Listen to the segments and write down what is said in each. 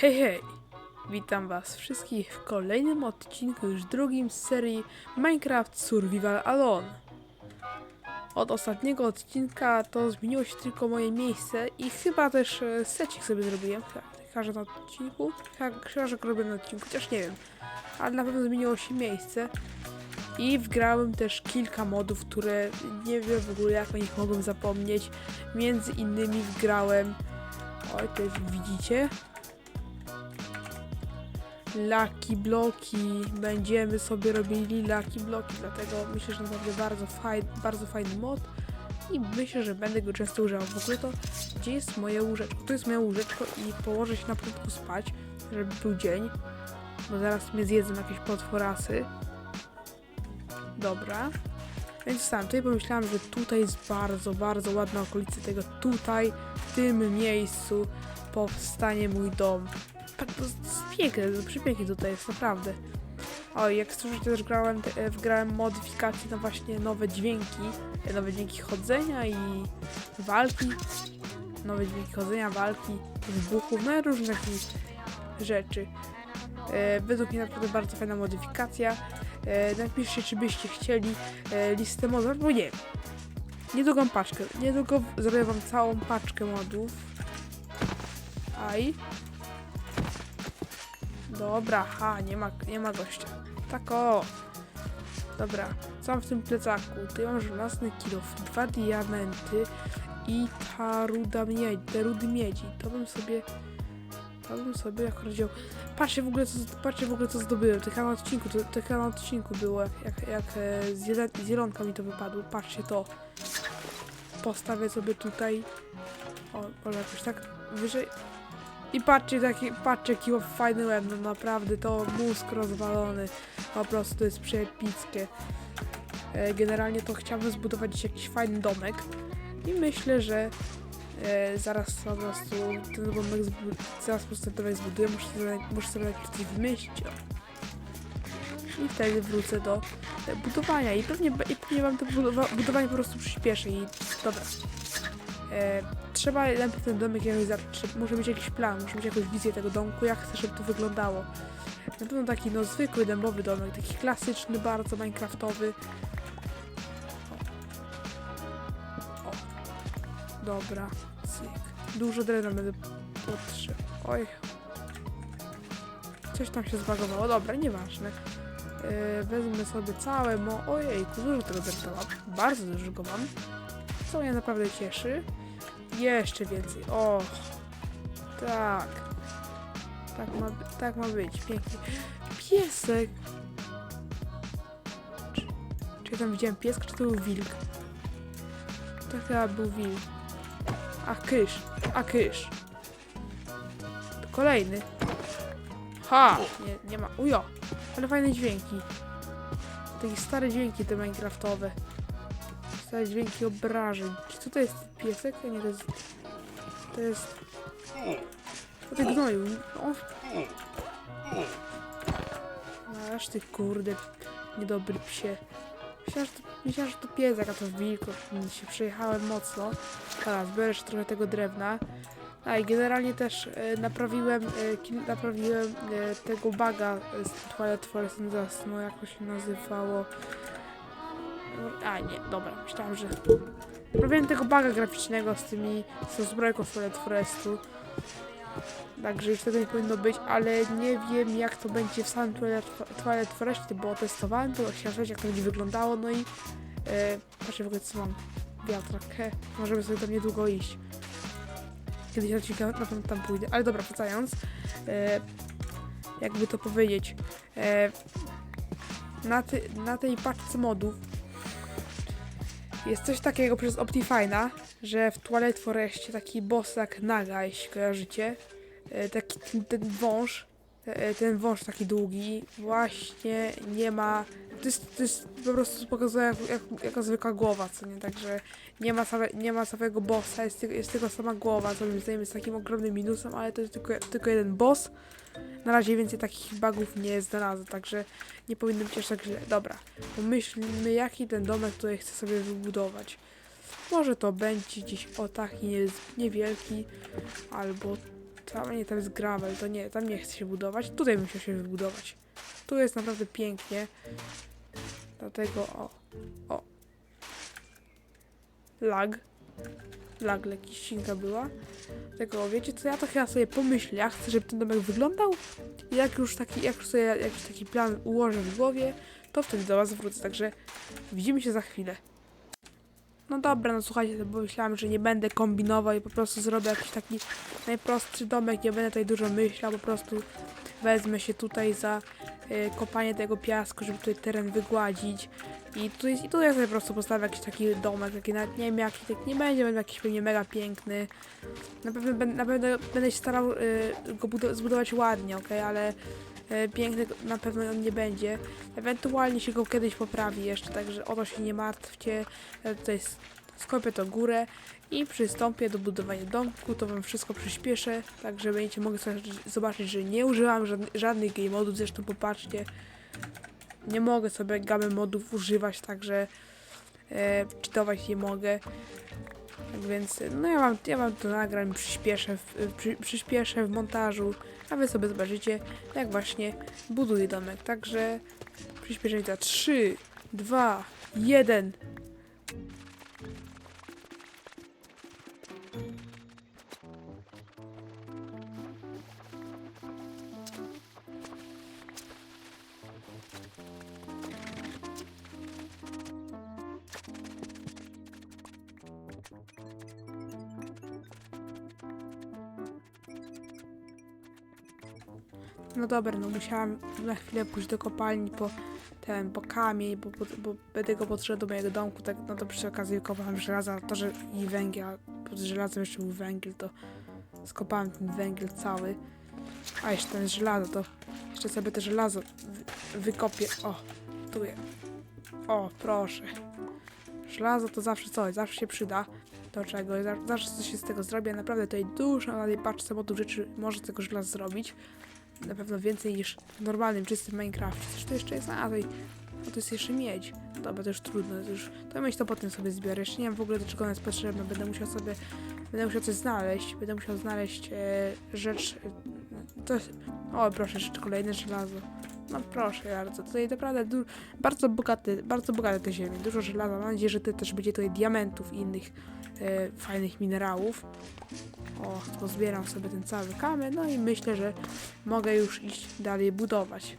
Hej, hej! Witam Was wszystkich w kolejnym odcinku, już drugim z serii Minecraft Survival Alone. Od ostatniego odcinka to zmieniło się tylko moje miejsce i chyba też e, secik sobie zrobiłem. Że na odcinku. Go robię na odcinku, chociaż nie wiem. Ale na pewno zmieniło się miejsce. I wgrałem też kilka modów, które nie wiem w ogóle jak o nich mogłem zapomnieć. Między innymi wgrałem... Oj, to jest, widzicie? Lucky bloki. Będziemy sobie robili lucky bloki, dlatego myślę, że naprawdę bardzo, faj, bardzo fajny mod i myślę, że będę go często używał. W ogóle to, gdzie jest moje łóżeczko? To jest moje łóżeczko i położę się na początku spać, żeby był dzień, bo zaraz mnie zjedzą jakieś potworasy. Dobra. Więc sam tutaj pomyślałam, że tutaj jest bardzo, bardzo ładna okolica tego. Tutaj, w tym miejscu powstanie mój dom. To piękne, przepięknie tutaj jest, naprawdę. Oj, jak słyszycie, też grałem, e, wgrałem modyfikacje na właśnie nowe dźwięki, e, nowe dźwięki chodzenia i walki, nowe dźwięki chodzenia, walki, wybuchów, no i takie rzeczy. E, według mnie naprawdę bardzo fajna modyfikacja. Napiszcie, czy byście chcieli listę modów, bo nie. Niedługą paczkę, niedługo zrobię wam całą paczkę modów. Aj. Dobra, ha, nie ma, nie ma gościa. Tak o. Dobra, co mam w tym plecaku? Tutaj mam żelazny kilof, dwa diamenty i ta ruda miedzi, te rudy miedzi. To bym sobie, to bym sobie jak chodził. Patrzcie w ogóle co, patrzcie w ogóle co zdobyłem. Tak na odcinku, tak na odcinku było, jak, jak, e, z zielonka mi to wypadło. Patrzcie to. Postawię sobie tutaj. O, może jakoś tak wyżej. I patrzcie, taki, patrzcie jaki fajny łeb, no naprawdę to mózg rozwalony, po prostu jest przepickie. E, generalnie to chciałbym zbudować jakiś fajny domek i myślę, że e, zaraz po prostu ten domek, zaraz po prostu ten zbuduję, muszę sobie, muszę sobie najpierw coś wymyślić. I wtedy wrócę do e, budowania i pewnie, i pewnie wam to budowa- budowanie po prostu przyspieszy i dobra. E, trzeba najpierw ten domek jakoś zacząć. Muszę mieć jakiś plan, muszę mieć jakąś wizję tego domku, jak chcę, żeby to wyglądało. Na pewno taki no zwykły dębowy domek, taki klasyczny, bardzo minecraftowy. O. o. Dobra, cyk. Dużo drewna będę potrzebował. Oj. Coś tam się zbagowało, dobra, nieważne. Yy, wezmę sobie całe mo... Ojej, dużo tego drewna mam. Bardzo dużo go mam. Co mnie naprawdę cieszy. Jeszcze więcej. O, tak. Tak ma, tak ma być. Pięknie. Piesek. Czy, czy ja tam widziałem pieska, czy to był wilk? To chyba był wilk. A kysz. A kysz. To kolejny. Ha! Nie, nie ma. Ujo! Ale fajne dźwięki. Takie stare dźwięki te minecraftowe. Stare dźwięki obrażeń. Czy to jest piesek? A nie, to jest... To jest... O ty gnoju. O. Aż ty kurde, niedobry psie. Myślałem, że to, myślałem, że to piesek, a to wilk. się przejechałem mocno. Teraz biorę trochę tego drewna. A i generalnie też e, naprawiłem, e, naprawiłem e, tego baga z Twilight Forest, no no jakoś się nazywało. A nie, dobra, myślałam, że... Robiłem tego baga graficznego z tymi, z zbrojką Twilight Forestu. Także już tego nie powinno być, ale nie wiem jak to będzie w samym Twilight, Forestie, bo testowałem to, chciałem zobaczyć jak to będzie wyglądało, no i... E, patrzcie w ogóle co mam. Wiatrak, he, możemy sobie tam niedługo iść. Kiedyś odcinku na pewno tam pójdę, ale dobra, wracając. E, jakby to powiedzieć. E, na, ty, na tej paczce modów jest coś takiego przez Optifine'a, że w Twilight Forestie taki boss jak Naga, jeśli kojarzycie, e, taki ten, ten wąż, e, ten wąż taki długi, właśnie nie ma, to jest, to jest po prostu pokazuje jak, jak, zwykła głowa, co nie, także nie ma, same, nie ma samego bossa, jest, tylko- jest tylko sama głowa, co moim zdaniem jest takim ogromnym minusem, ale to jest tylko, tylko jeden boss. Na razie więcej takich bugów nie znalazłem, także nie powinno być aż tak źle. Dobra, pomyślmy jaki ten domek tutaj chcę sobie wybudować. Może to będzie gdzieś o taki nie- niewielki, albo Tam nie, tam jest gravel, to nie, tam nie chcę się budować. Tutaj bym chciał się wybudować. Tu jest naprawdę pięknie. Dlatego o, o. Lag. Lag, lekki ścinka była. Tego, wiecie co, ja to chyba sobie pomyślę, ja chcę, żeby ten domek wyglądał. I jak już taki, jak już sobie jakiś taki plan ułożę w głowie, to wtedy do was wrócę, także widzimy się za chwilę. No dobra, no słuchajcie, bo myślałam, że nie będę kombinował i po prostu zrobię jakiś taki najprostszy domek, nie będę tutaj dużo myślał, po prostu wezmę się tutaj za y, kopanie tego piasku, żeby tutaj teren wygładzić i tutaj, i tutaj sobie po prostu postawię jakiś taki domek, taki nawet nie wiem jaki, tak nie będzie, będzie jakiś pewnie mega piękny. Na pewno, na pewno będę się starał y, go budo- zbudować ładnie, ok, ale y, piękny na pewno on nie będzie. Ewentualnie się go kiedyś poprawi jeszcze, także o to się nie martwcie. Ja tutaj s- skopię to górę i przystąpię do budowania domku, to wam wszystko przyspieszę, także będziecie mogli zobaczyć, że nie używam żadnych, żadnych game modów, zresztą popatrzcie, nie mogę sobie gamy modów używać, także e, czytować nie mogę. Tak więc, no ja wam, ja wam to nagram, przyspieszę w, przy, przyspieszę w montażu, a wy sobie zobaczycie, jak właśnie buduję domek. Także przyspieszenie za 3, 2, 1. No dobra, no musiałam na chwilę pójść do kopalni po ten, po kamień, bo, bo, bo będę go potrzebował do mojego domku, tak no to przy okazji wykopałam żelaza, to, że i węgiel, pod żelazem jeszcze był węgiel, to skopałem ten węgiel cały. A jeszcze ten żelazo, to jeszcze sobie to żelazo wy, wykopię. O, tu jest. O, proszę. Żelazo to zawsze coś, zawsze się przyda do czegoś, za- zawsze coś się z tego zrobi, a naprawdę tutaj dużo na tej paczce modów rzeczy może z tego żelaza zrobić. Na pewno więcej niż w normalnym, czystym Minecrafcie. Coś to jeszcze jest, a tutaj, no to jest jeszcze miedź. Dobra, to już trudno, to już, to mieć to potem sobie zbiorę. Jeszcze nie wiem w ogóle do czego ona jest potrzebna, będę musiał sobie, będę musiał coś znaleźć, będę musiał znaleźć e, rzecz, e, jest, o proszę, jeszcze kolejne żelazo. No proszę bardzo, tutaj naprawdę bardzo bogaty, bardzo bogate te ziemie, dużo żelaza, mam nadzieję, że to też będzie tutaj diamentów i innych e, fajnych minerałów. O, pozbieram sobie ten cały kamień, no i myślę, że mogę już iść dalej budować.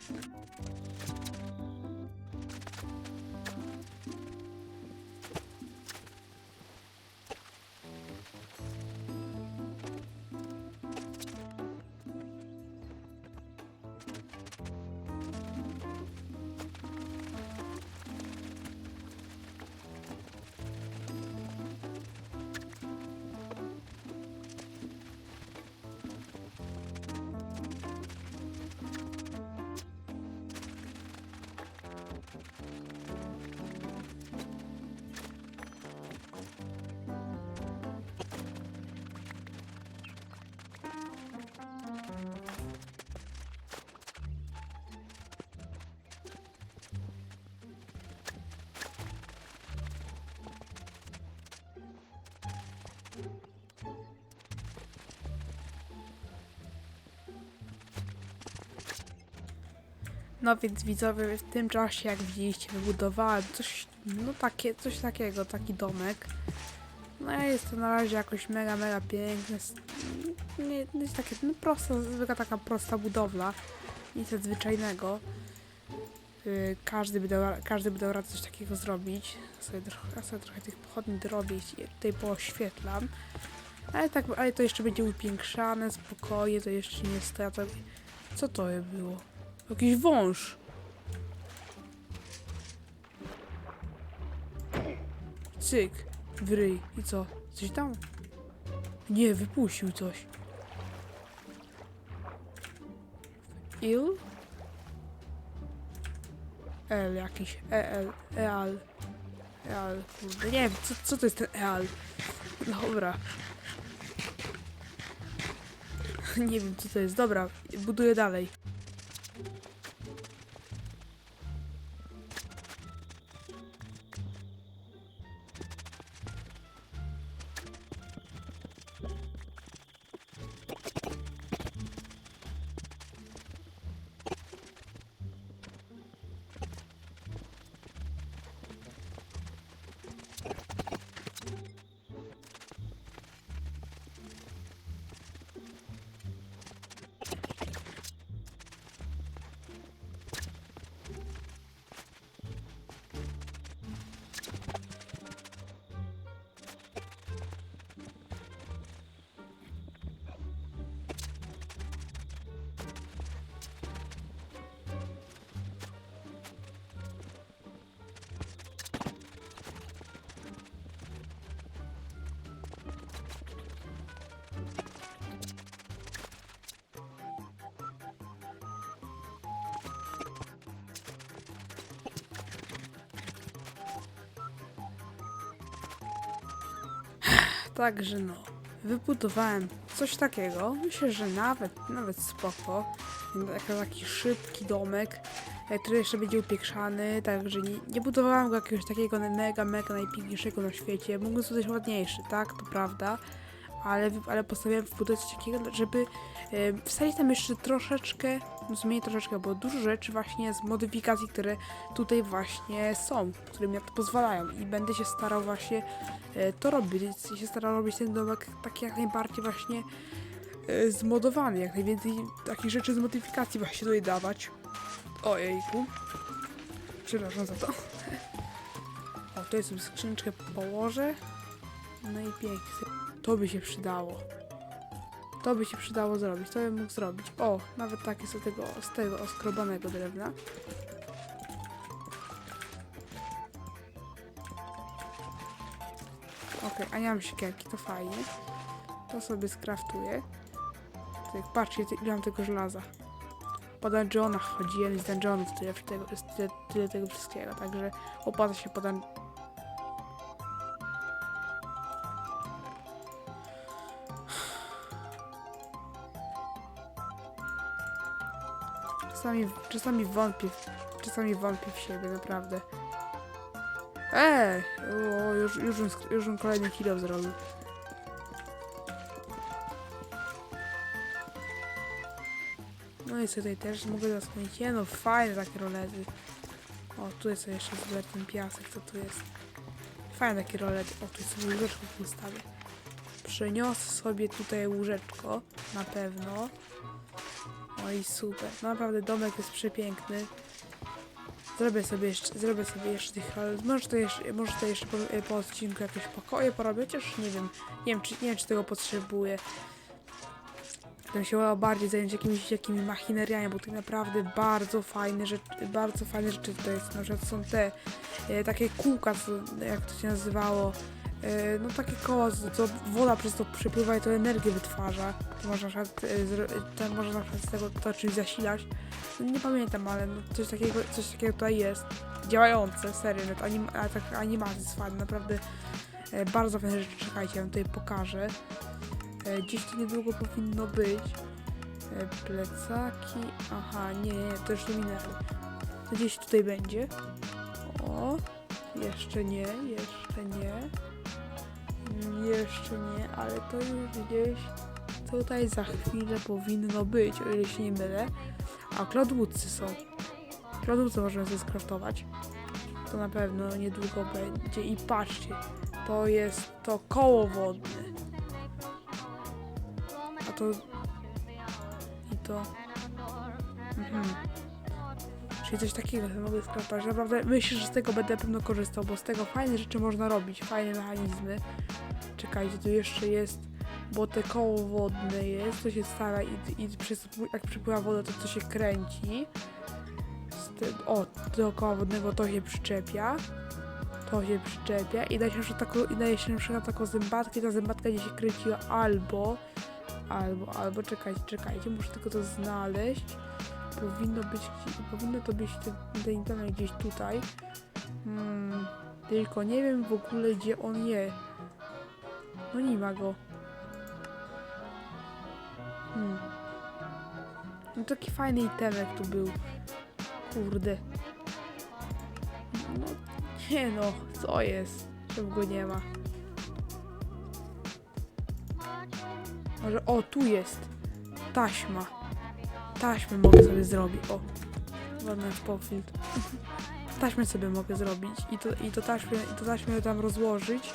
No więc widzowie, w tym czasie, jak widzieliście, wybudowałem coś, no takie, coś takiego, taki domek. No i jest to na razie jakoś mega, mega piękne. Nie, nie jest takie, no prosta, zwykła taka prosta budowla. Nic nadzwyczajnego. Yy, każdy, by dał, każdy by dał radę coś takiego zrobić. Sobie trochę, ja sobie trochę tych pochodni dorobię i tutaj pooświetlam. Ale tak, ale to jeszcze będzie upiększane, spokojnie, to jeszcze nie strata. Co to je było? Jakiś wąż. Cyk, w ryj. I co? Coś tam? Nie, wypuścił coś. Il? L jakiś. EL. Eal. Eal. Kurde, nie wiem, co, co to jest ten eal? Dobra. Nie wiem, co to jest. Dobra, buduję dalej. Także no, wybudowałem coś takiego. Myślę, że nawet, nawet spoko. Taki, taki szybki domek, e, który jeszcze będzie upiększany, także nie, nie budowałem go jakiegoś takiego mega, mega najpiękniejszego na świecie. Mógł zostać ładniejszy, tak, to prawda. Ale, ale postanowiłem wbudować coś takiego, żeby wsadzić tam jeszcze troszeczkę, no zmienić troszeczkę, bo dużo rzeczy właśnie z modyfikacji, które tutaj właśnie są, które mi na to pozwalają i będę się starał właśnie e, to robić, się starał robić ten domek taki jak najbardziej właśnie e, zmodowany, jak najwięcej takich rzeczy z modyfikacji właśnie tutaj dawać. Ojejku. Przepraszam za to. O, tutaj sobie skrzyneczkę położę. No i pięknie. To by się przydało. To by się przydało zrobić. To bym mógł zrobić. O, nawet takie z tego, z tego oskrobanego drewna. Okej, a nie mam siekierki, to fajnie. To sobie skraftuję. Tak, patrzcie, ile mam tego żelaza. Po dungeonach chodziłem z dungeonów, tyle, tego, tyle, tyle tego wszystkiego, także opłaca się po Czasami, czasami wątpię, czasami wątpię w siebie, naprawdę. Ej! O, już, już, już bym kolejny kilo zrobił. No i tutaj też mogę zasłonić. Nie no, fajne takie rolety. O, tutaj sobie jeszcze zbierę ten piasek, co tu jest. Fajne takie rolety. O, tu sobie łóżeczko ustawię. Przeniosę sobie tutaj łóżeczko, na pewno. No i super. Naprawdę domek jest przepiękny. Zrobię sobie jeszcze, zrobię sobie jeszcze tych rolet. Może to jeszcze, może to jeszcze po, po odcinku jakieś pokoje porobię, chociaż nie wiem. Nie wiem, czy, nie wiem, czy tego potrzebuję. Bym się wolał bardziej zająć jakimiś jakimi machineriami, bo to naprawdę bardzo fajne rzeczy, bardzo fajne rzeczy tutaj jest. Na przykład są te e, takie kółka, co, jak to się nazywało. E, no takie koło, co- woda przez to przepływa i to energię wytwarza. To można na przykład, to można na przykład z tego to czymś zasilać. No, nie pamiętam, ale no, coś, takiego, coś takiego tutaj jest. Działające, serio, nawet anim, tak animacja jest fajna, naprawdę e, bardzo fajne rzeczy, czekajcie, ja wam tutaj pokażę. E, gdzieś tu niedługo powinno być. Plecaki, aha, nie, nie, to już minęło. To gdzieś tutaj będzie. O, jeszcze nie, jeszcze nie. Jeszcze nie, ale to już gdzieś tutaj za chwilę powinno być, o ile się nie mylę. A cloudwoodsy są. Cloudwoodsy możemy sobie skraftować. To na pewno niedługo będzie. I patrzcie, to jest to koło wodne. A to... I to... Mhm. Czyli coś takiego sobie mogę skraftować. Naprawdę myślę, że z tego będę pewno korzystał, bo z tego fajne rzeczy można robić, fajne mechanizmy. Czekajcie, tu jeszcze jest, bo te koło wodne jest, to się stawia i, i przez, jak przypływa woda, to to się kręci. O, do koła wodnego to się przyczepia. To się przyczepia i daje się, przykład taką, i daje się na przykład taką zębatkę ta zębatka gdzieś się kręciła albo, albo, albo, czekajcie, czekajcie, muszę tylko to znaleźć. Powinno być, powinno to być ten internet gdzieś tutaj. Hmm, tylko nie wiem w ogóle gdzie on jest. No nie ma go. Hmm. No taki fajny itemek tu był. Kurde. No nie no, co jest? Czemu go nie ma? Może o tu jest. Taśma. Taśmę mogę sobie zrobić. O. Ładny pofiltr. Taśmę sobie mogę zrobić i to, i to taśmę, i to taśmę tam rozłożyć.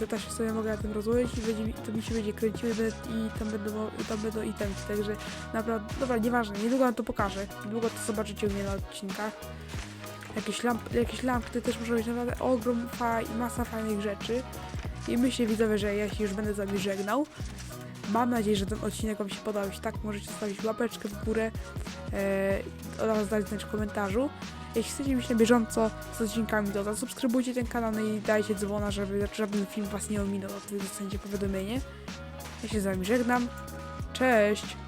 To taśmę sobie mogę na tym rozłożyć i będzie, to mi się będzie kręciło i, tam będą, tam będą itemki, także naprawdę, dobra, nieważne, niedługo wam to pokażę. Niedługo to zobaczycie u mnie na odcinkach. Jakieś, lamp, jakieś lampki też może być naprawdę ogrom i masa fajnych rzeczy. I myślę widzowie, że ja się już będę z wami żegnał. Mam nadzieję, że ten odcinek Wam się podobał. Jeśli tak, możecie zostawić łapeczkę w górę e, oraz dać znać w komentarzu. Jeśli chcecie być na bieżąco z odcinkami, to zasubskrybujcie ten kanał no i dajcie dzwona, żeby żaden film Was nie ominął, wtedy dostaniecie powiadomienie. Ja się z Wami żegnam. Cześć!